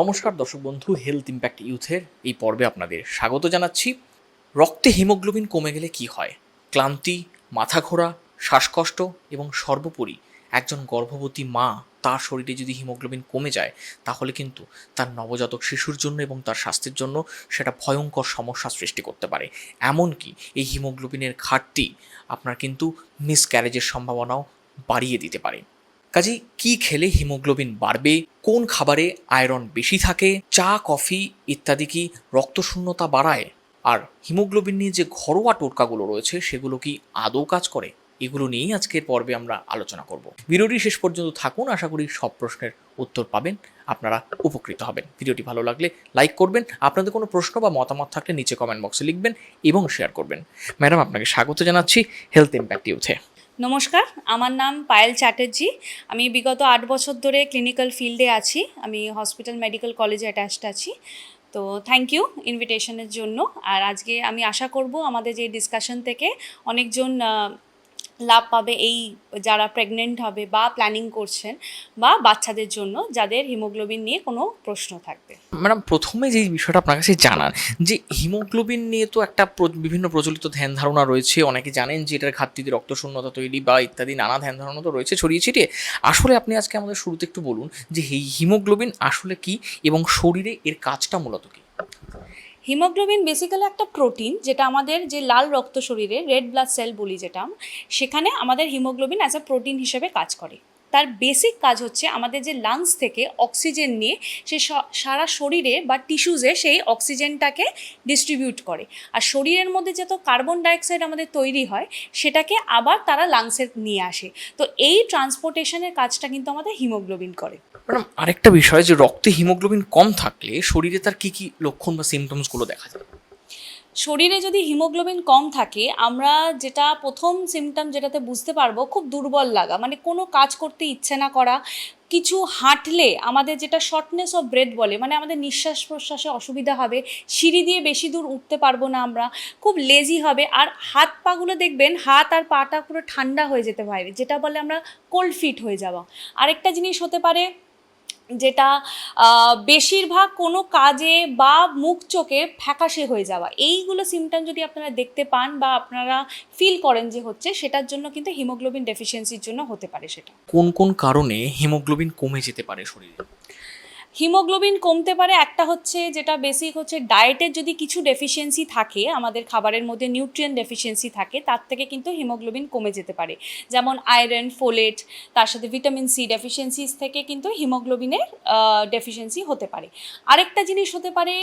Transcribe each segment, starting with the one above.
নমস্কার দর্শক বন্ধু হেলথ ইম্প্যাক্ট ইউথের এই পর্বে আপনাদের স্বাগত জানাচ্ছি। রক্তে হিমোগ্লোবিন কমে গেলে কি হয়? ক্লান্তি মাথা ঘোরা শ্বাসকষ্ট এবং সর্বোপরি একজন গর্ভবতী মা তার শরীরে যদি হিমোগ্লোবিন কমে যায়, তাহলে কিন্তু তার নবজাতক শিশুর জন্য এবং তার স্বাস্থ্যের জন্য সেটা ভয়ঙ্কর সমস্যা সৃষ্টি করতে পারে। এমনকি এই হিমোগ্লোবিনের ঘাটতি আপনার কিন্তু মিসক্যারেজের সম্ভাবনাও বাড়িয়ে দিতে পারে। কাজেই কি খেলে হিমোগ্লোবিন বাড়বে কোন খাবারে আয়রন বেশি থাকে, চা, কফি ইত্যাদি কি রক্তশূন্যতা বাড়ায়? আর হিমোগ্লোবিন নিয়ে যে ঘরোয়া টোটকাগুলো রয়েছে, সেগুলো কি আদৌ কাজ করে? এগুলো নিয়েই আজকের পর্বে আমরা আলোচনা করব। ভিডিওটি শেষ পর্যন্ত থাকুন, আশা করি সব প্রশ্নের উত্তর পাবেন, আপনারা উপকৃত হবেন। ভিডিওটি ভালো লাগলে লাইক করবেন, আপনাদের কোনো প্রশ্ন বা মতামত থাকলে নিচে কমেন্ট বক্সে লিখবেন এবং শেয়ার করবেন। ম্যাডাম, আপনাকে স্বাগত জানাচ্ছি হেলথ ইম্প্যাক্ট ইউথে নমস্কার, আমার নাম পায়েল চ্যাটার্জি। আমি বিগত আট বছর ধরে ক্লিনিক্যাল ফিল্ডে আছি। আমি হসপিটাল মেডিকেল কলেজে অ্যাটাচড আছি। তো থ্যাংক ইউ ইনভিটেশনের জন্য। আর আজকে আমি আশা করব আমাদের যে ডিসকাশন থেকে অনেকজন লাভ পাবে এই যারা প্রেগনেন্ট হবে বা প্ল্যানিং করছেন বা বাচ্চাদের জন্য যাদের হিমোগ্লোবিন নিয়ে কোনো প্রশ্ন থাকবে। ম্যাডাম, প্রথমে যে বিষয়টা আপনার কাছে জানান যে হিমোগ্লোবিন নিয়ে তো একটা বিভিন্ন প্রচলিত ধ্যান ধারণা রয়েছে, অনেকে জানেন যে এটার ঘাটতিতে রক্তশূন্যতা তৈরি বা ইত্যাদি নানা ধ্যান ধারণা তো রয়েছে ছড়িয়ে ছিটিয়ে। আসলে আপনি আজকে আমাদের শুরুতে একটু বলুন যে হিমোগ্লোবিন আসলে কি এবং শরীরে এর কাজটা মূলত কি? হিমোগ্লোবিন বেসিক্যালি একটা প্রোটিন যেটা আমাদের যে লাল রক্ত শরীরে রেড ব্লাড সেল বলি যেটা, সেখানে আমাদের হিমোগ্লোবিন অ্যাজ আ প্রোটিন হিসেবে কাজ করে। তার বেসিক কাজ হচ্ছে আমাদের যে লাংস থেকে অক্সিজেন নিয়ে সে সারা শরীরে বা টিস্যুজে সেই অক্সিজেনটাকে ডিস্ট্রিবিউট করে। আর শরীরের মধ্যে যত কার্বন ডাইঅক্সাইড আমাদের তৈরি হয়, সেটাকে আবার তারা লাংসে নিয়ে আসে। তো এই ট্রান্সপোর্টেশনের কাজটা কিন্তু আমাদের হিমোগ্লোবিন করে। ম্যাডাম, আরেকটা বিষয়, যে রক্তে হিমোগ্লোবিন কম থাকলে শরীরে তার কি কি লক্ষণ বা সিমটমসগুলো দেখা যায়? শরীরে যদি হিমোগ্লোবিন কম থাকে, আমরা যেটা প্রথম সিমটম যেটাতে বুঝতে পারব, খুব দুর্বল লাগা। মানে কোনো কাজ করতে ইচ্ছে না করা, কিছু হাঁটলে আমাদের যেটা শর্টনেস অফ ব্রেথ বলে মানে আমাদের নিঃশ্বাস প্রশ্বাসে অসুবিধা হবে, সিঁড়ি দিয়ে বেশি দূর উঠতে পারব না আমরা, খুব লেজি হবে, আর হাত পাগুলো দেখবেন, হাত আর পাটা পুরো ঠান্ডা হয়ে যেতে পারে, যেটা বলে আমরা কোল্ড ফিট হয়ে যাওয়া। আরেকটা জিনিস হতে পারে যেটা বেশিরভাগ কোনো কাজে বা মুখ চোখে ফ্যাকাশে হয়ে যাওয়া। এইগুলো সিমটম যদি আপনারা দেখতে পান বা আপনারা ফিল করেন যে হচ্ছে, সেটার জন্য কিন্তু হিমোগ্লোবিন ডেফিসিয়েন্সির জন্য হতে পারে সেটা। কোন কোন কারণে হিমোগ্লোবিন কমে যেতে পারে শরীরে? হিমোগ্লোবিন কমতে পারে, একটা হচ্ছে যেটা বেসিক হচ্ছে ডায়েটের যদি কিছু ডেফিসিয়েন্সি থাকে, আমাদের খাবারের মধ্যে নিউট্রিয়েন ডেফিসিয়েন্সি থাকে, তার থেকে কিন্তু হিমোগ্লোবিন কমে যেতে পারে। যেমন আয়রন ফোলেট তার সাথে ভিটামিন সি ডেফিসিয়েন্সিস থেকে কিন্তু হিমোগ্লোবিনের ডেফিসিয়েন্সি হতে পারে। আরেকটা জিনিস হতে পারে,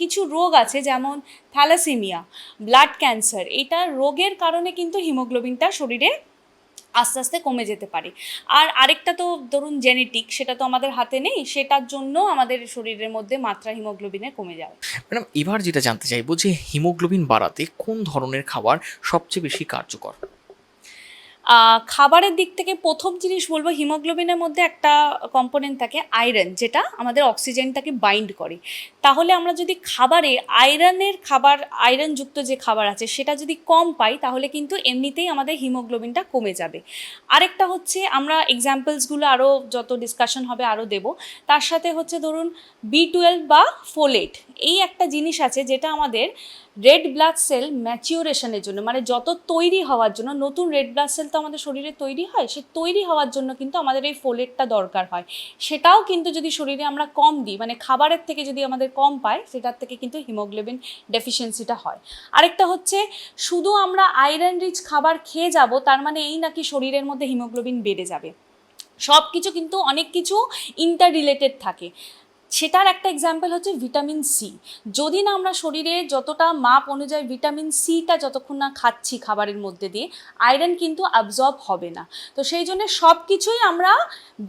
কিছু রোগ আছে, যেমন থ্যালাসেমিয়া ব্লাড ক্যান্সার এটা রোগের কারণে কিন্তু হিমোগ্লোবিনটা শরীরে আস্তে আস্তে কমে যেতে পারে। আর আরেকটা তো ধরুন জেনেটিক সেটা তো আমাদের হাতে নেই সেটার জন্য আমাদের শরীরের মধ্যে মাত্রা হিমোগ্লোবিনের কমে যাবে ম্যাডাম এবার যেটা জানতে চাইব যে হিমোগ্লোবিন বাড়াতে কোন ধরনের খাবার সবচেয়ে বেশি কার্যকর? খাবারের দিক থেকে প্রথম জিনিস বলব হিমোগ্লোবিনের মধ্যে একটা কম্পোনেন্ট থাকে আয়রন যেটা আমাদের অক্সিজেনটাকে বাইন্ড করে। তাহলে আমরা যদি খাবারে আয়রনের খাবার, আয়রনযুক্ত যে খাবার আছে সেটা যদি কম পাই, তাহলে কিন্তু এমনিতেই আমাদের হিমোগ্লোবিনটা কমে যাবে। আরেকটা হচ্ছে আমরা এক্সাম্পলসগুলো আরও যত ডিসকাশন হবে আরও দেব। তার সাথে হচ্ছে ধরুন বি টুয়েলভ বা ফোলেট এই একটা জিনিস আছে যেটা আমাদের রেড ব্লাড সেল ম্যাচিওরেশনের জন্য মানে যত তৈরি হওয়ার জন্য, নতুন রেড ব্লাড সেল তো আমাদের শরীরে তৈরি হয়, সে তৈরি হওয়ার জন্য কিন্তু আমাদের এই ফোলেটটা দরকার হয়। সেটাও কিন্তু যদি শরীরে আমরা কম দিই মানে খাবারের থেকে যদি আমাদের কম পায়, সেটার থেকে কিন্তু হিমোগ্লোবিন ডেফিসিয়েন্সিটা হয়। আরেকটা হচ্ছে, শুধু আমরা আয়রন রিচ খাবার খেয়ে যাব, তার মানে এই নাকি শরীরের মধ্যে হিমোগ্লোবিন বেড়ে যাবে। সব কিছু কিন্তু অনেক কিছু ইন্টার রিলেটেড থাকে। সেটার একটা এক্সাম্পল হচ্ছে ভিটামিন সি যদি না আমরা শরীরে যতটা মাপ অনুযায়ী ভিটামিন সিটা যতক্ষণ না খাচ্ছি খাবারের মধ্যে দিয়ে আয়রন কিন্তু অ্যাবজর্ব হবে না। তো সেই জন্য সব কিছুই আমরা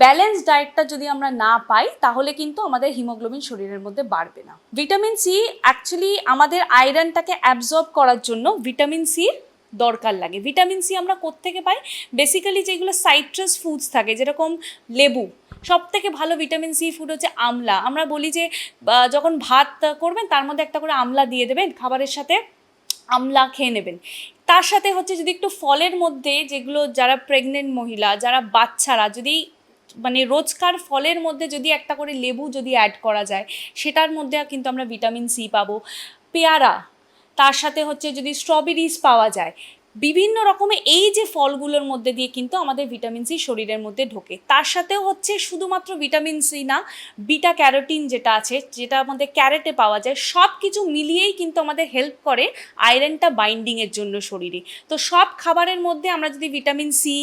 ব্যালেন্স ডায়েটটা যদি আমরা না পাই, তাহলে কিন্তু আমাদের হিমোগ্লোবিন শরীরের মধ্যে বাড়বে না। ভিটামিন সি অ্যাকচুয়ালি আমাদের আয়রনটাকে অ্যাবজর্ব করার জন্য ভিটামিন সির দরকার লাগে। ভিটামিন সি আমরা কোত্থেকে পাই? বেসিক্যালি যেগুলো সাইট্রাস ফুডস থাকে, যেরকম লেবু সব থেকে ভালো ভিটামিন সি ফুড হচ্ছে আমলা। আমরা বলি যে যখন ভাত করবেন, তার মধ্যে একটা করে আমলা দিয়ে দেবেন, খাবারের সাথে আমলা খেয়ে নেবেন। তার সাথে হচ্ছে যদি একটু ফলের মধ্যে, যেগুলো যারা প্রেগনেন্ট মহিলা, যারা বাচ্চারা, যদি মানে রোজকার ফলের মধ্যে যদি একটা করে লেবু যদি অ্যাড করা যায়, সেটার মধ্যে কিন্তু আমরা ভিটামিন সি পাবো। পেয়ারা, তার সাথে হচ্ছে যদি স্ট্রবেরিজ পাওয়া যায় বিভিন্ন রকমের এই যে ফলগুলোর মধ্যে দিয়ে কিন্তু আমাদের ভিটামিন সি শরীরের মধ্যে ঢোকে। তার সাথেও হচ্ছে শুধুমাত্র ভিটামিন সি না, বিটা ক্যারোটিন যেটা আছে, যেটা আমাদের ক্যারেটে পাওয়া যায় সব কিছু মিলিয়েই কিন্তু আমাদের হেল্প করে আয়রনটা বাইন্ডিংয়ের জন্য শরীরে। তো সব খাবারের মধ্যে আমরা যদি ভিটামিন সি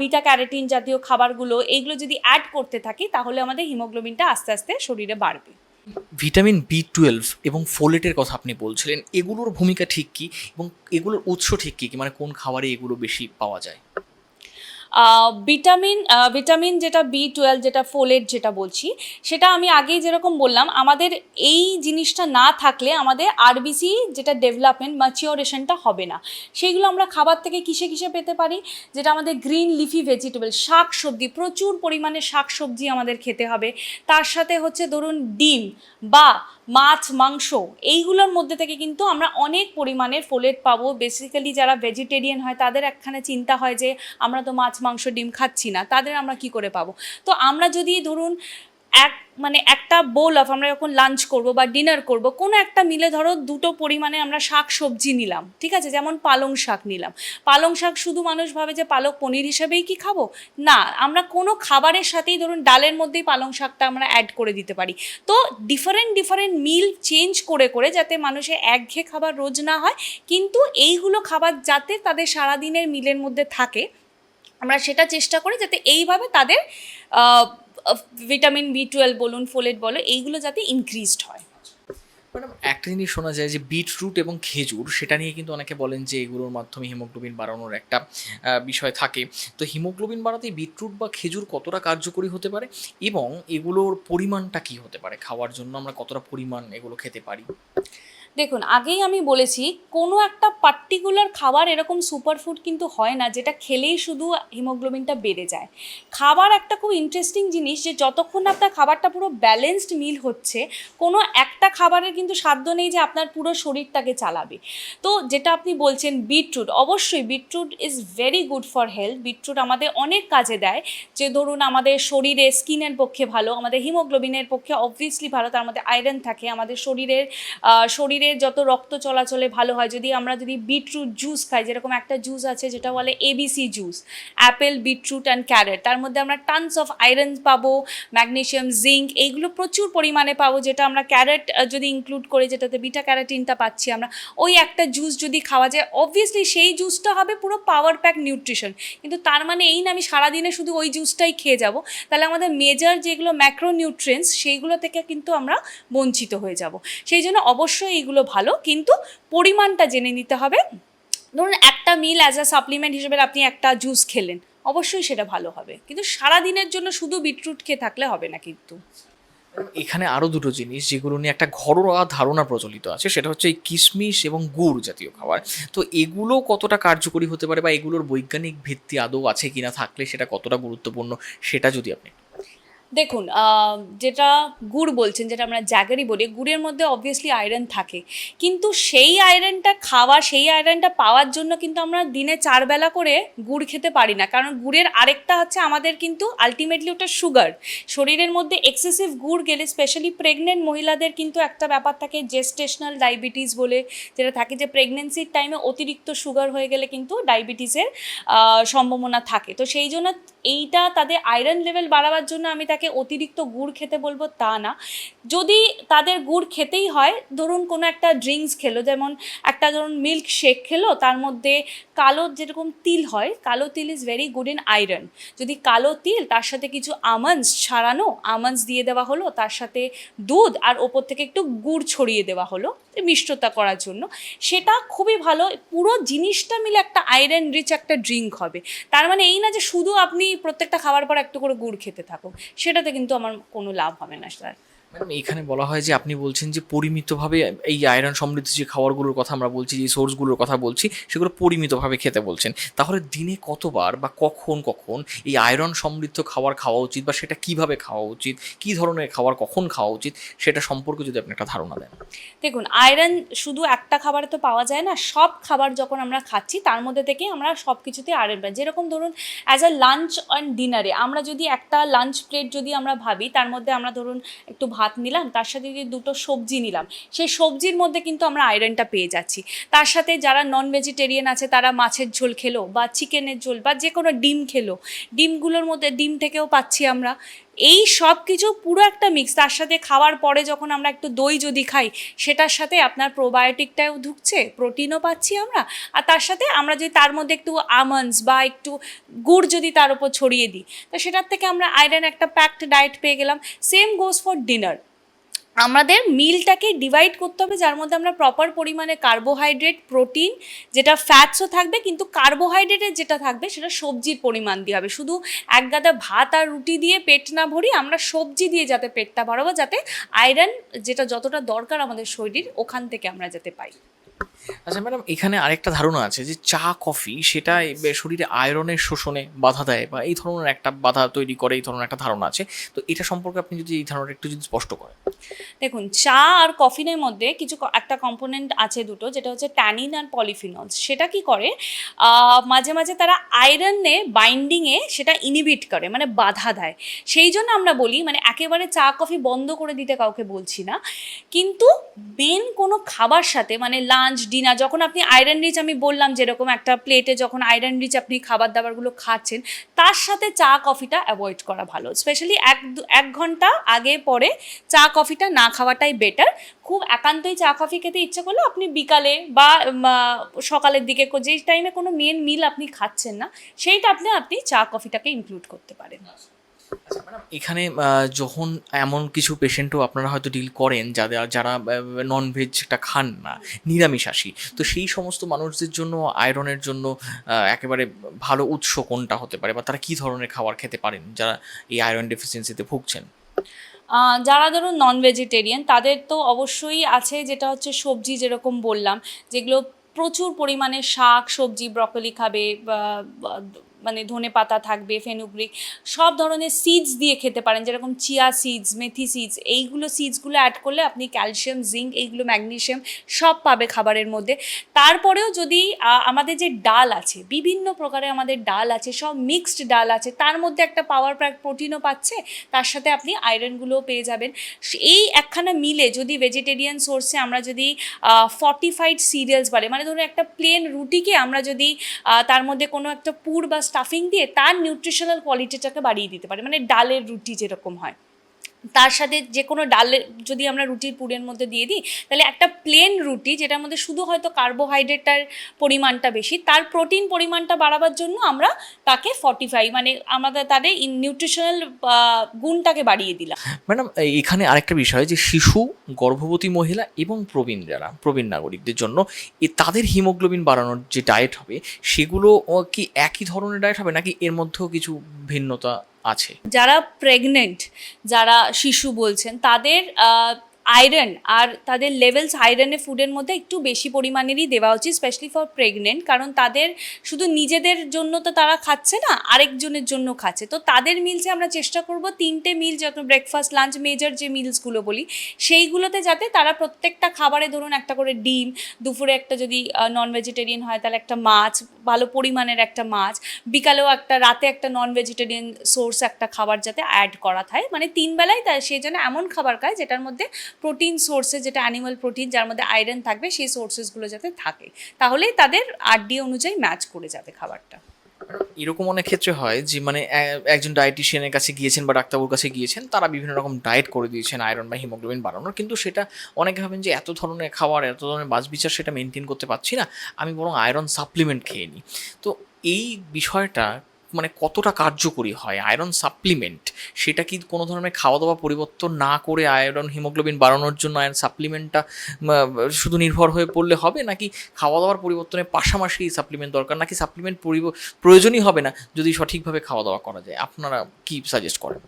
বিটা ক্যারোটিন জাতীয় খাবারগুলো, এইগুলো যদি অ্যাড করতে থাকি, তাহলে আমাদের হিমোগ্লোবিনটা আস্তে আস্তে শরীরে বাড়বে। ভিটামিন বি টুয়েলভ এবং ফোলেটের কথা আপনি বলছিলেন, এগুলোর ভূমিকা ঠিক কী এবং এগুলোর উৎস ঠিক কী? মানে কোন খাবারে এগুলো বেশি পাওয়া যায়? ভিটামিন ভিটামিন যেটা বি টুয়েলভ যেটা ফোলেট যেটা বলছি, সেটা আমি আগেই যেরকম বললাম, আমাদের এই জিনিসটা না থাকলে আমাদের আরবিসি যেটা ডেভেলপমেন্ট ম্যাচিওরেশনটা হবে না। সেইগুলো আমরা খাবার থেকে কিসে কিসে পেতে পারি? যেটা আমাদের গ্রিন লিফি ভেজিটেবল শাক সবজি প্রচুর পরিমাণে শাক সবজি আমাদের খেতে হবে। তার সাথে হচ্ছে ধরুন ডিম বা মাছ, মাংস, এইগুলোর মধ্যে থেকে কিন্তু আমরা অনেক পরিমাণের ফোলেট পাবো। বেসিক্যালি যারা ভেজিটেরিয়ান হয়, তাদের একখানে চিন্তা হয় যে, আমরা তো মাছ, মাংস, ডিম খাচ্ছি না, তাদের আমরা কি করে পাবো? তো আমরা যদি ধরুন এক মানে একটা বোল অফ আমরা যখন লাঞ্চ করব বা ডিনার করব, কোনো একটা মিলে ধরো দুটো পরিমাণে আমরা শাক সবজি নিলাম, ঠিক আছে? যেমন পালং শাক নিলাম। পালং শাক শুধু মানুষ ভাবে যে পালক পনির হিসেবেই কি খাব? না, আমরা কোনো খাবারের সাথেই ধরুন ডালের মধ্যেই পালং শাকটা আমরা অ্যাড করে দিতে পারি। তো ডিফারেন্ট ডিফারেন্ট মিল চেঞ্জ করে করে যাতে মানুষের একঘেয়ে খাবার রোজ না হয়, কিন্তু এইগুলো খাবার যাতে তাদের সারাদিনের মিলের মধ্যে থাকে, আমরা সেটা চেষ্টা করি যাতে এইভাবে তাদের ভিটামিন বি টুয়েলভ বলুন ফোলেট বলো, এইগুলো যাতে ইনক্রিজড হয়। ম্যাডাম, একটা জিনিস শোনা যায় যে বিটরুট এবং খেজুর, সেটা নিয়ে কিন্তু অনেকে বলেন যে এগুলোর মাধ্যমে হিমোগ্লোবিন বাড়ানোর একটা বিষয় থাকে। তো হিমোগ্লোবিন বাড়াতে বিটরুট বা খেজুর কতটা কার্যকরী হতে পারে এবং এগুলোর পরিমাণটা কি হতে পারে? খাওয়ার জন্য আমরা কতটা পরিমাণ এগুলো খেতে পারি? দেখুন আগেই আমি বলেছি কোনো একটা পার্টিকুলার খাবার এরকম সুপারফুড কিন্তু হয় না যেটা খেলেই শুধু হিমোগ্লোবিনটা বেড়ে যায়। খাবার একটা খুব ইন্টারেস্টিং জিনিস যে যতক্ষণ আপনার খাবারটা পুরো ব্যালেন্সড মিল হচ্ছে কোনো একটা খাবারের কিন্তু সাধ্য নেই যে আপনার পুরো শরীরটাকে চালাবে। তো যেটা আপনি বলছেন বিটরুট অবশ্যই beetroot is very good for health beetroot আমাদের অনেক কাজে দেয়। যে ধরুন আমাদের শরীরে স্কিনের পক্ষে ভালো আমাদের হিমোগ্লোবিনের পক্ষে অবভিয়াসলি ভালো তার মধ্যে আয়রন থাকে আমাদের শরীরের আহ, শরীরের যত রক্ত চলাচলে ভালো হয়, যদি আমরা যদি বিটরুট জুস খাই, যেরকম একটা জুস আছে যেটা বলে ABC juice apple beetroot and carrot তার মধ্যে আমরা টানস অফ আয়রন পাবো ম্যাগনেশিয়াম জিঙ্ক এইগুলো প্রচুর পরিমাণে পাবো, যেটা আমরা ক্যারেট যদি ইনক্লুড করি, যেটাতে বিটা ক্যারাটিনটা পাচ্ছি আমরা, ওই একটা জুস যদি খাওয়া যায় অবভিয়াসলি সেই জুসটা হবে পুরো পাওয়ার প্যাক নিউট্রিশন কিন্তু তার মানে এই না আমি সারাদিনে শুধু ওই জুসটাই খেয়ে যাব, তাহলে আমাদের মেজর যেগুলো ম্যাক্রো নিউট্রিয়েন্টস সেইগুলো থেকে কিন্তু আমরা বঞ্চিত হয়ে যাব, সেই জন্য অবশ্যই এইগুলো ভালো, কিন্তু পরিমাণটা জেনে নিতে হবে। ধরুন একটা মিল অ্যাজ আ সাপ্লিমেন্ট হিসেবে আপনি একটা জুস খেলেন, অবশ্যই সেটা ভালো হবে। কিন্তু সারাদিনের জন্য শুধু বিটরুট খেয়ে থাকলে হবে না কিন্তু। এখানে আরও দুটো জিনিস, যেগুলো নিয়ে একটা ঘরোয়া ধারণা প্রচলিত আছে, সেটা হচ্ছে এই কিশমিশ এবং গুড় জাতীয় খাবার। তো এগুলো কতটা কার্যকরী হতে পারে বা এগুলোর বৈজ্ঞানিক ভিত্তি আদৌ আছে কিনা থাকলে সেটা কতটা গুরুত্বপূর্ণ, সেটা যদি আপনি দেখুন যেটা গুড় বলছেন, যেটা আমরা জ্যাগারি বলি, গুড়ের মধ্যে অবভিয়াসলি আয়রন থাকে। কিন্তু সেই আয়রনটা খাওয়া, সেই আয়রনটা পাওয়ার জন্য কিন্তু আমরা দিনে চার বেলা করে গুড় খেতে পারি না। কারণ গুড়ের আরেকটা হচ্ছে আমাদের কিন্তু আলটিমেটলি ওটা সুগার শরীরের মধ্যে এক্সেসিভ গুড় গেলে স্পেশালি প্রেগনেন্ট মহিলাদের কিন্তু একটা ব্যাপার থাকে জেস্টেশনাল ডায়াবেটিস বলে, যেটা থাকে যে প্রেগনেন্সির টাইমে অতিরিক্ত সুগার হয়ে গেলে কিন্তু ডায়াবেটিসের সম্ভাবনা থাকে। তো সেই জন্য এইটা তাদের আয়রন লেভেল বাড়াবার জন্য আমি তাকে অতিরিক্ত গুড় খেতে বলব তা না। যদি তাদের গুড় খেতেই হয়, ধরুন কোনো একটা ড্রিঙ্কস খেলো, যেমন একটা ধরুন মিল্ক শেক খেলো, তার মধ্যে কালো যেরকম তিল হয়, কালো তিল is very good in iron যদি কালো তিল, তার সাথে কিছু আমন্ডস ছাড়ানো আমন্ডস দিয়ে দেওয়া হলো, তার সাথে দুধ আর ওপর থেকে একটু গুড় ছড়িয়ে দেওয়া হলো মিষ্টতা করার জন্য। সেটা খুবই ভালো, পুরো জিনিসটা মিলে একটা আয়রন রিচ একটা ড্রিঙ্ক হবে। তার মানে এই না যে শুধু আপনি প্রত্যেকটা খাবার পর একটু করে গুড় খেতে থাকো সেটাতে কিন্তু আমার কোনো লাভ হবে না স্যার ম্যাডাম এখানে বলা হয় যে আপনি বলছেন যে পরিমিতভাবে এই আয়রন সমৃদ্ধ যে খাবারগুলোর কথা আমরা বলছি, যে সোর্সগুলোর কথা বলছি, সেগুলো পরিমিতভাবে খেতে বলছেন। তাহলে দিনে কতবার বা কখন কখন এই আয়রন সমৃদ্ধ খাবার খাওয়া উচিত বা সেটা কীভাবে খাওয়া উচিত, কী ধরনের খাবার কখন খাওয়া উচিত, সেটা সম্পর্কে যদি আপনি একটা ধারণা দেন। দেখুন আয়রন শুধু একটা খাবারে তো পাওয়া যায় না, সব খাবার যখন আমরা খাচ্ছি, তার মধ্যে থেকে আমরা সব কিছুতে আয়রন পাই। যেরকম ধরুন অ্যাজ আ লাঞ্চ অ্যান্ড ডিনারে আমরা যদি একটা লাঞ্চ প্লেট যদি আমরা ভাবি, তার মধ্যে আমরা ধরুন একটু ভাত নিলাম, তার সাথে যদি দুটো সবজি নিলাম। সেই সবজির মধ্যে কিন্তু আমরা আয়রনটা পেয়ে যাচ্ছি। তার সাথে যারা নন ভেজিটেরিয়ান আছে, তারা মাছের ঝোল খেলো বা চিকেনের ঝোল বা যে কোনো ডিম খেলো। ডিমগুলোর মধ্যে ডিম থেকেও পাচ্ছি আমরা। এই সব কিছু পুরো একটা মিক্স তার সাথে খাওয়ার পরে যখন আমরা একটু দই যদি খাই, সেটার সাথে আপনার প্রোবায়োটিকটাও ঢুকছে প্রোটিনও পাচ্ছি আমরা। আর তার সাথে আমরা যদি তার মধ্যে একটু আমন্ডস বা একটু গুড় যদি তার উপর ছড়িয়ে দিই, তো সেটার থেকে আমরা আয়রন একটা প্যাকড ডায়েট পেয়ে গেলাম। সেম গোজ ফর ডিনার আমাদের মিলটাকে ডিভাইড করতে হবে, যার মধ্যে আমরা প্রপার পরিমাণে কার্বোহাইড্রেট প্রোটিন যেটা ফ্যাটসও থাকবে, কিন্তু কার্বোহাইড্রেটের যেটা থাকবে, সেটা সবজির পরিমাণ দিয়ে হবে। শুধু এক গাদা ভাত আর রুটি দিয়ে পেট না ভরি, আমরা সবজি দিয়ে যাতে পেটটা ভরাবো, যাতে আয়রন যেটা যতটা দরকার আমাদের শরীরের, ওখান থেকে আমরা যাতে পাই। আচ্ছা ম্যাডাম এখানে আরেকটা ধারণা আছে যে চা কফি সেটা শরীরে আয়রনের শোষণে বাধা দেয় বা এই ধরনের একটা বাধা তৈরি করে এই ধরনের একটা ধারণা আছে। তো এটা সম্পর্কে আপনি যদি এই ধারণাটা একটু যদি স্পষ্ট করেন। দেখুন চা আর কফিনের মধ্যে কিছু একটা কম্পোনেন্ট আছে দুটো যেটা হচ্ছে ট্যানিন আর পলিফিনলস সেটা কি করে? মাঝে মাঝে তারা আয়রনে বাইন্ডিংয়ে সেটা ইনিবিট করে মানে বাধা দেয়। সেই জন্য আমরা বলি মানে একেবারে চা কফি বন্ধ করে দিতে কাউকে বলছি না। কিন্তু মেন কোনো খাবার সাথে মানে লাঞ্চ ডিনার যখন আপনি আয়রন রিচ আমি বললাম যেরকম একটা প্লেটে যখন আয়রন রিচ আপনি খাবার দাবারগুলো খাচ্ছেন, তার সাথে চা কফিটা অ্যাভয়েড করা ভালো। স্পেশালি এক এক ঘণ্টা আগে পরে চা কফিটা না খাওয়াটাই বেটার খুব একান্তই চা কফি খেতে ইচ্ছে করলে আপনি বিকালে বা সকালের দিকে যেই টাইমে কোনো মেন মিল আপনি খাচ্ছেন না, সেইটা আপনি আপনি চা কফিটাকে ইনক্লুড করতে পারেন। এখানে যখন এমন কিছু পেশেন্টও আপনারা হয়তো ডিল করেন যাদের, যারা নন ভেজটা খান না, নিরামিষাশী, তো সেই সমস্ত মানুষদের জন্য আয়রনের জন্য একেবারে ভালো উৎস কোনটা হতে পারে বা তারা কী ধরনের খাবার খেতে পারেন যারা এই আয়রন ডেফিসিয়েন্সিতে ভুগছেন? যারা ধরুন নন ভেজিটেরিয়ান তাদের তো অবশ্যই আছে যেটা হচ্ছে সবজি যেরকম বললাম, যেগুলো প্রচুর পরিমাণে শাক, সবজি ব্রকলি খাবে মানে ধনে পাতা থাকবে ফেনুগ্রিক সব ধরনের সিডস দিয়ে খেতে পারেন, যেরকম চিয়া সিডস মেথি সিডস এইগুলো সিডসগুলো অ্যাড করলে আপনি ক্যালসিয়াম জিঙ্ক এইগুলো ম্যাগনেশিয়াম সব পাবে খাবারের মধ্যে। তারপরেও যদি আমাদের যে ডাল আছে, বিভিন্ন প্রকারের আমাদের ডাল আছে, সব মিক্সড ডাল আছে, তার মধ্যে একটা পাওয়ার প্যাক প্রোটিনও পাচ্ছে, তার সাথে আপনি আয়রনগুলোও পেয়ে যাবেন। এই একখানা মিলে যদি ভেজিটেরিয়ান সোর্সে আমরা যদি ফর্টিফাইড সিরিয়ালস বাড়ে মানে ধরুন একটা প্লেন রুটিকে আমরা যদি তার মধ্যে কোনো একটা পুর বা স্টাফিং দিয়ে তার নিউট্রিশনাল কোয়ালিটিটাকে বাড়িয়ে দিতে পারে। মানে ডালের রুটি যেরকম হয়। তার সাথে যে কোনো ডালের যদি আমরা রুটির পুরের মধ্যে দিয়ে দিই, তাহলে একটা প্লেন রুটি যেটার মধ্যে শুধু হয়তো কার্বোহাইড্রেটটার পরিমাণটা বেশি, তার প্রোটিন পরিমাণটা বাড়াবার জন্য আমরা তাকে ফর্টিফাই মানে আমাদের তাদের নিউট্রিশনাল গুণটাকে বাড়িয়ে দিলাম। ম্যাডাম এখানে আরেকটা বিষয় যে শিশু, গর্ভবতী মহিলা এবং প্রবীণ যারা, প্রবীণ নাগরিকদের জন্য এ তাদের হিমোগ্লোবিন বাড়ানোর যে ডায়েট হবে, সেগুলো কি একই ধরনের ডায়েট হবে নাকি এর মধ্যেও কিছু ভিন্নতা আছে। যারা প্রেগনেন্ট যারা শিশু বলছেন তাদের আয়রন আর তাদের লেভেলস আয়রনের ফুডের মধ্যে একটু বেশি পরিমাণেরই দেওয়া উচিত স্পেশালি ফর প্রেগনেন্ট কারণ তাদের শুধু নিজেদের জন্য তো তারা খাচ্ছে না, আরেকজনের জন্য খাচ্ছে। তো তাদের মিলসে আমরা চেষ্টা করব তিনটে মিল যত ব্রেকফাস্ট লাঞ্চ মেজর যে মিলসগুলো বলি, সেইগুলোতে যাতে তারা প্রত্যেকটা খাবারে ধরুন একটা করে ডিম, দুপুরে একটা যদি নন ভেজিটেরিয়ান হয় তাহলে একটা মাছ, ভালো পরিমাণের একটা মাছ, বিকালেও একটা, রাতে একটা নন ভেজিটেরিয়ান সোর্স একটা খাবার যাতে অ্যাড করা থাকে। মানে তিন বেলায় সে যেন এমন খাবার খায় যেটার মধ্যে প্রোটিন সোর্সে যেটা অ্যানিমাল প্রোটিন যার মধ্যে আয়রন থাকবে, সেই সোর্সেসগুলো যাতে থাকে। তাহলেই তাদের আরডি অনুযায়ী ম্যাচ করে যাবে খাবারটা। এরকম অনেক ক্ষেত্রে হয় যে মানে একজন ডায়েটিশিয়ানের কাছে গিয়েছেন বা ডাক্তারবাবুর কাছে গিয়েছেন, তারা বিভিন্ন রকম ডায়েট করে দিয়েছেন আয়রন বা হিমোগ্লোবিন বাড়ানোর। কিন্তু সেটা অনেকে ভাবেন যে, এত ধরনের খাবার, এত ধরনের বাছবিচার সেটা মেনটেন করতে পারছি না। আমি বরং আয়রন সাপ্লিমেন্ট খেয়ে নিই। তো এই বিষয়টা মানে কতটা কার্যকরী হয়? আয়রন সাপ্লিমেন্ট সেটা কি কোনো ধরনের খাওয়া দাওয়া পরিবর্তন না করে আয়রন হিমোগ্লোবিন বাড়ানোর জন্য আয়রন সাপ্লিমেন্টটা শুধু নির্ভর হয়ে পড়লে হবে? নাকি খাওয়া দাওয়ার পরিবর্তনের পাশাপাশি সাপ্লিমেন্ট দরকার? নাকি সাপ্লিমেন্ট প্রয়োজনই হবে না যদি সঠিকভাবে খাওয়া দাওয়া করা যায়? আপনারা কি সাজেস্ট করেন?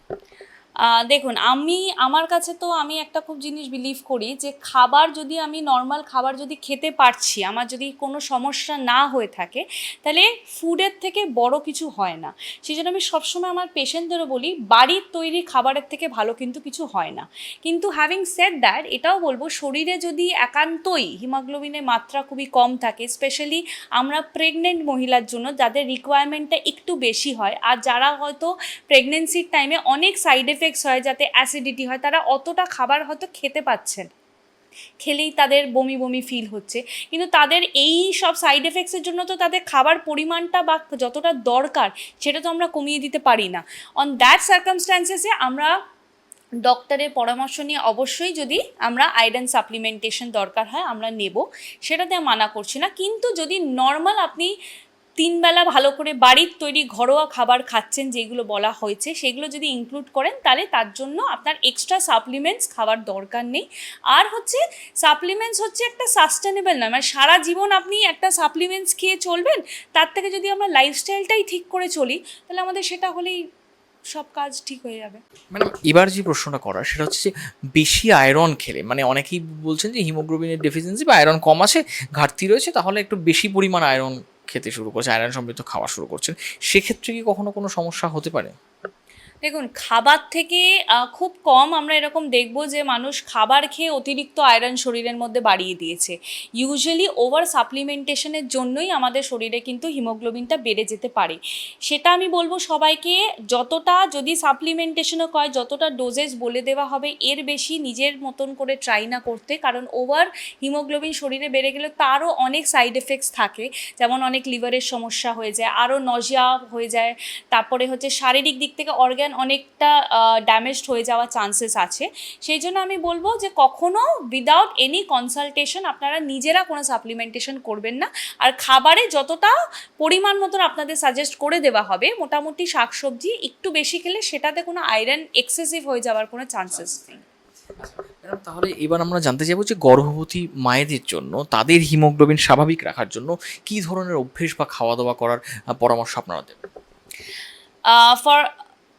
দেখুন, আমি, আমার কাছে তো আমি একটা খুব জিনিস বিলিভ করি যে খাবার যদি আমি নর্মাল খাবার যদি খেতে পারছি, আমার যদি কোনো সমস্যা না হয়ে থাকে, তাহলে ফুডের থেকে বড় কিছু হয় না। সেই জন্য আমি সবসময় আমার পেশেন্টদেরও বলি, বাড়ির তৈরি খাবারের থেকে ভালো কিন্তু কিছু হয় না। কিন্তু হ্যাভিং সেড দ্যাট এটাও বলব, শরীরে যদি একান্তই হিমোগ্লোবিনের মাত্রা খুবই কম থাকে স্পেশালি আমরা প্রেগনেন্ট মহিলার জন্য যাদের রিকোয়ারমেন্টটা একটু বেশি হয়, আর যারা হয়তো প্রেগনেন্সির টাইমে অনেক সাইড এফেক্টস হয়, যাতে অ্যাসিডিটি হয়, তারা অতটা খাবার হয়তো খেতে পাচ্ছেন। খেলেই তাদের বমি বমি ফিল হচ্ছে। কিন্তু তাদের এই সব সাইড এফেক্টসের জন্য তো তাদের খাবার পরিমাণটা বা যতটা দরকার, সেটা তো আমরা কমিয়ে দিতে পারি না। অন দ্যাট সার্কামস্ট্যান্সেসে আমরা ডক্টরের পরামর্শ নিয়ে অবশ্যই যদি আমরা আয়রন সাপ্লিমেন্টেশন দরকার হয়, আমরা নেব। সেটাতে মানা করছি না। কিন্তু যদি নর্মাল আপনি তিনবেলা ভালো করে বাড়ির তৈরি ঘরোয়া খাবার খাচ্ছেন যেগুলো বলা হয়েছে, সেগুলো যদি ইনক্লুড করেন, তাহলে তার জন্য আপনার এক্সট্রা সাপ্লিমেন্টস খাওয়ার দরকার নেই। আর হচ্ছে সাপ্লিমেন্টস হচ্ছে একটা সাস্টেনেবল না মানে সারা জীবন আপনি একটা সাপ্লিমেন্টস খেয়ে চলবেন, তার থেকে যদি আমরা লাইফস্টাইলটাই ঠিক করে চলি, তাহলে আমাদের সেটা হলেই সব কাজ ঠিক হয়ে যাবে। ম্যাডাম, এবার যে প্রশ্নটা করার, সেটা হচ্ছে বেশি আয়রন খেলে মানে অনেকেই বলছেন যে হিমোগ্লোবিনের ডেফিসিয়েন্সি বা আয়রন কম আছে, ঘাটতি রয়েছে, তাহলে একটু বেশি পরিমাণ আয়রন খেতে শুরু করছে, আয়রন সমৃদ্ধ খাওয়া শুরু করছেন সেক্ষেত্রে কি কখনো কোনো সমস্যা হতে পারে? দেখুন, খাবার থেকে খুব কম আমরা এরকম দেখব যে মানুষ খাবার খেয়ে অতিরিক্ত আয়রন শরীরের মধ্যে বাড়িয়ে দিয়েছে। ইউজুয়ালি ওভার সাপ্লিমেন্টেশনের জন্যই আমাদের শরীরে কিন্তু হিমোগ্লোবিনটা বেড়ে যেতে পারে। সেটা আমি বলব সবাইকে, যতটা যদি সাপ্লিমেন্টেশনও কয়, যতটা ডোজেস বলে দেওয়া হবে, এর বেশি নিজের মতন করে ট্রাই না করতে, কারণ ওভার হিমোগ্লোবিন শরীরে বেড়ে গেলে তারও অনেক সাইড এফেক্টস থাকে। যেমন অনেক লিভারের সমস্যা হয়ে যায়, আরও নজিয়া হয়ে যায়, তারপরে হচ্ছে শারীরিক দিক থেকে অর্গ্যান অনেকটা ড্যামেজড হয়ে যাওয়ার চান্সেস আছে। সেই জন্য আমি বলব যে কখনো উইদাউট এনি কনসালটেশন আপনারা নিজেরা কোনো সাপ্লিমেন্টেশন করবেন না। আর খাবারে যতটা পরিমাণ মতন আপনাদের সাজেস্ট করে দেওয়া হবে মোটামুটি শাকসবজি একটু বেশি খেলে সেটাতে কোনো আয়রন এক্সেসিভ হয়ে যাওয়ার কোনো চান্সেস নেই। ম্যাডাম তাহলে এবার আমরা জানতে চাইব যে গর্ভবতী মায়েদের জন্য তাদের হিমোগ্লোবিন স্বাভাবিক রাখার জন্য কী ধরনের অভ্যেস বা খাওয়া দাওয়া করার পরামর্শ আপনারা দেবেন? ফর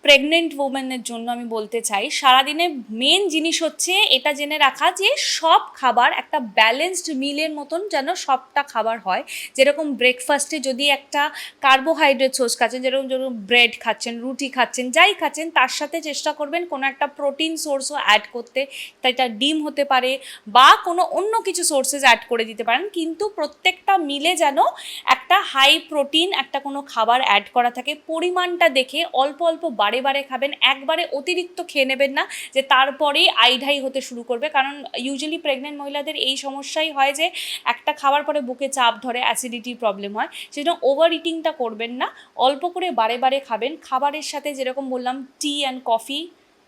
প্রেগনেন্ট ওমেনের জন্য আমি বলতে চাই, সারাদিনে মেন জিনিস হচ্ছে এটা জেনে রাখা যে সব খাবার একটা ব্যালেন্সড মিলের মতন যেন সবটা খাবার হয়। যেরকম ব্রেকফাস্টে যদি একটা কার্বোহাইড্রেট সোর্স খাচ্ছেন, যেরকম যেরকম ব্রেড খাচ্ছেন, রুটি খাচ্ছেন, যাই খাচ্ছেন, তার সাথে চেষ্টা করবেন কোনো একটা প্রোটিন সোর্সও অ্যাড করতে তাই এটা ডিম হতে পারে বা কোনো অন্য কিছু সোর্সেস অ্যাড করে দিতে পারেন। কিন্তু প্রত্যেকটা মিলে যেন একটা হাই প্রোটিন একটা কোনো খাবার অ্যাড করা থাকে। পরিমাণটা দেখে অল্প অল্প বারে বারে খাবেন, একবারে অতিরিক্ত খেয়ে নেবেন না, যে তারপরেই আইঢাই হতে শুরু করবে। কারণ ইউজুয়ালি প্রেগনেন্ট মহিলাদের এই সমস্যাই হয় যে, একটা খাবার পরে বুকে চাপ ধরে অ্যাসিডিটির প্রবলেম হয়, সেজন্য ওভার ইটিংটা করবেন না, অল্প করে বারে বারে খাবেন, খাবারের সাথে যেরকম বললাম টি অ্যান্ড কফি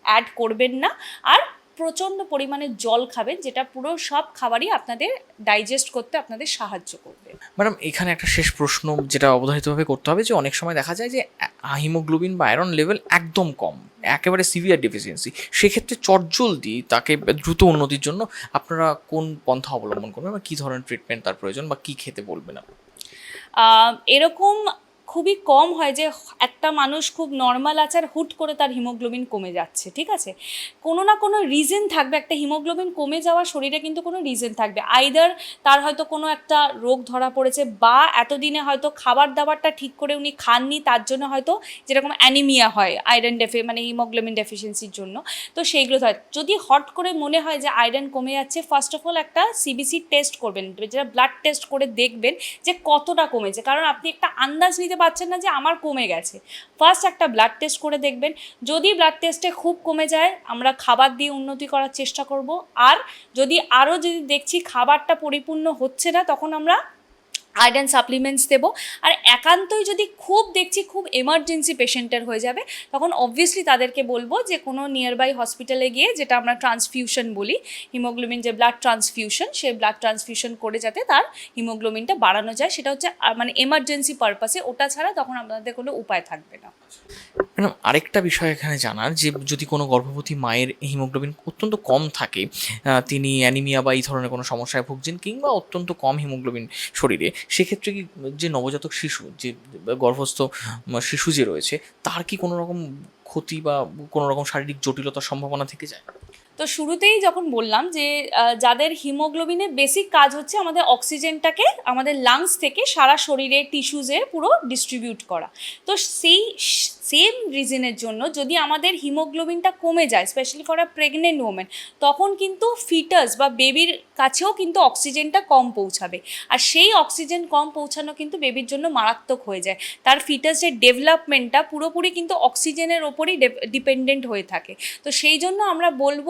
অ্যাড করবেন না, আর প্রচণ্ড পরিমাণে জল খাবেন, যেটা পুরো সব খাবারই আপনাদের ডাইজেস্ট করতে আপনাদের সাহায্য করবে। ম্যাডাম, এখানে একটা শেষ প্রশ্ন যেটা অবধারিতভাবে করতে হবে যে অনেক সময় দেখা যায় যে হিমোগ্লোবিন বা আয়রন লেভেল একদম কম, একেবারে সিভিয়ার ডেফিসিয়েন্সি। সেক্ষেত্রে চটজলদি তাকে দ্রুত উন্নতির জন্য আপনারা কোন পন্থা অবলম্বন করবেন বা কী ধরনের ট্রিটমেন্ট তার প্রয়োজন বা কী খেতে বলবেন এরকম খুবই কম হয় যে একটা মানুষ খুব নর্মাল আছে আর হুট করে তার হিমোগ্লোবিন কমে যাচ্ছে, ঠিক আছে? কোনো না কোনো রিজন থাকবে, একটা হিমোগ্লোবিন কমে যাওয়া শরীরে কিন্তু কোনো রিজন থাকবে। আইদার তার হয়তো কোনো একটা রোগ ধরা পড়েছে বা এতদিনে হয়তো খাবার দাবারটা ঠিক করে উনি খাননি, তার জন্য হয়তো যেরকম অ্যানিমিয়া হয় আয়রন ডেফে মানে হিমোগ্লোবিন ডেফিসিয়েন্সির জন্য। তো সেইগুলো হয় যদি হট করে মনে হয় যে আয়রন কমে যাচ্ছে ফার্স্ট অফ অল একটা সিবিসি টেস্ট করবেন, যেটা ব্লাড টেস্ট করে দেখবেন যে কতটা কমেছে। কারণ আপনি একটা আন্দাজ নিতে পারছেন না যে আমার কমে গেছে। ফার্স্ট একটা ব্লাড টেস্ট করে দেখবেন। যদি ব্লাড টেস্টে খুব কমে যায়, আমরা খাবার দিয়ে উন্নতি করার চেষ্টা করব। আর যদি আরও যদি দেখছি খাবারটা পরিপূর্ণ হচ্ছে না, তখন আমরা আয়রন সাপ্লিমেন্টস দেবো। আর একান্তই যদি খুব দেখছি খুব এমার্জেন্সি পেশেন্টের হয়ে যাবে, তখন অবভিয়াসলি তাদেরকে বলব যে, কোনো নিয়ারবাই হসপিটালে গিয়ে যেটা আমরা ট্রান্সফিউশন বলি হিমোগ্লোবিন যে ব্লাড ট্রান্সফিউশন সেই ব্লাড ট্রান্সফিউশন করে যাতে তার হিমোগ্লোবিনটা বাড়ানো যায়। সেটা হচ্ছে মানে এমার্জেন্সি পারপাসে ওটা ছাড়া তখন আপনাদের কোনো উপায় থাকবে না। ম্যাডাম, আরেকটা বিষয় এখানে জানার যে, যদি কোনো গর্ভবতী মায়ের হিমোগ্লোবিন অত্যন্ত কম থাকে তিনি অ্যানিমিয়া বা এই ধরনের কোনো সমস্যায় ভুগছেন কিংবা অত্যন্ত কম হিমোগ্লোবিন শরীরে সেক্ষেত্রে কি যে নবজাতক শিশু, যে গর্ভস্থ শিশু যে রয়েছে, তার কি কোনো রকম ক্ষতি বা কোনো রকম শারীরিক জটিলতার সম্ভাবনা থেকে যায়? তো শুরুতেই যখন বললাম যে যাদের হিমোগ্লোবিনে বেসিক কাজ হচ্ছে আমাদের অক্সিজেনটাকে আমাদের লাংস থেকে সারা শরীরে টিস্যুজে পুরো ডিস্ট্রিবিউট করা। তো সেই সেম রিজনের জন্য যদি আমাদের হিমোগ্লোবিনটা কমে যায় specially for a pregnant women তখন কিন্তু ফিটাস বা বেবির কাছেও কিন্তু অক্সিজেনটা কম পৌঁছাবে। আর সেই অক্সিজেন কম পৌঁছানো কিন্তু বেবির জন্য মারাত্মক হয়ে যায়। তার ফিটাসের ডেভেলপমেন্টটা পুরোপুরি কিন্তু অক্সিজেনের ওপরই ডিপেন্ডেন্ট হয়ে থাকে। তো সেই জন্য আমরা বলব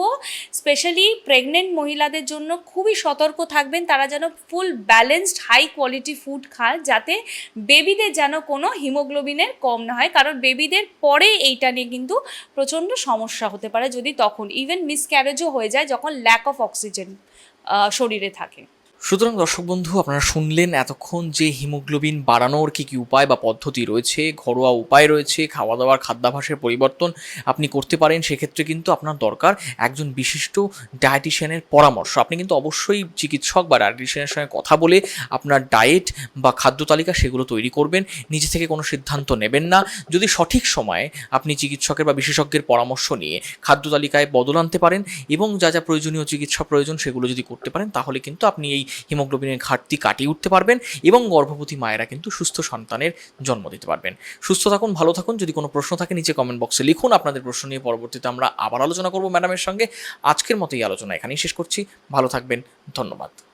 স্পেশালি প্রেগনেন্ট মহিলাদের জন্য খুবই সতর্ক থাকবেন, তারা যেন full balanced high quality food খায়, যাতে বেবিদের যেন কোনো হিমোগ্লোবিনের কম না হয়। কারণ বেবিদের পরে এইটা নিয়ে কিন্তু প্রচণ্ড সমস্যা হতে পারে যদি তখন ইভেন মিসক্যারেজও হয়ে যায় যখন ল্যাক অফ অক্সিজেন শরীরে থাকে। সুতরাং দর্শক বন্ধু, আপনারা শুনলেন এতক্ষণ যে হিমোগ্লোবিন বাড়ানোর কী কী উপায় বা পদ্ধতি রয়েছে, ঘরোয়া উপায় রয়েছে খাওয়া দাওয়ার খাদ্যাভাসের পরিবর্তন আপনি করতে পারেন, সেক্ষেত্রে কিন্তু আপনার দরকার একজন বিশিষ্ট ডায়েটিশিয়ানের পরামর্শ। আপনি কিন্তু অবশ্যই চিকিৎসক বা ডায়েটিশিয়ানের সঙ্গে কথা বলে আপনার ডায়েট বা খাদ্য তালিকা সেগুলো তৈরি করবেন, নিজে থেকে কোনো সিদ্ধান্ত নেবেন না। যদি সঠিক সময়ে আপনি চিকিৎসকের বা বিশেষজ্ঞের পরামর্শ নিয়ে খাদ্য তালিকায় বদল আনতে পারেন এবং যা যা প্রয়োজনীয় চিকিৎসা প্রয়োজন সেগুলো যদি করতে পারেন, তাহলে কিন্তু আপনি এই হিমোগ্লোবিনের ঘাটতি কাটিয়ে উঠতে পারবেন এবং গর্ভবতী মায়েরা কিন্তু সুস্থ সন্তানের জন্ম দিতে পারবেন। সুস্থ থাকুন, ভালো থাকুন, যদি কোনো প্রশ্ন থাকে নিচে কমেন্ট বক্সে লিখুন। আপনাদের প্রশ্ন নিয়ে পরবর্তীতে আমরা আবার আলোচনা করব ম্যাডামের সঙ্গে। আজকের মতো এই আলোচনা এখানেই শেষ করছি। ভালো থাকবেন, ধন্যবাদ।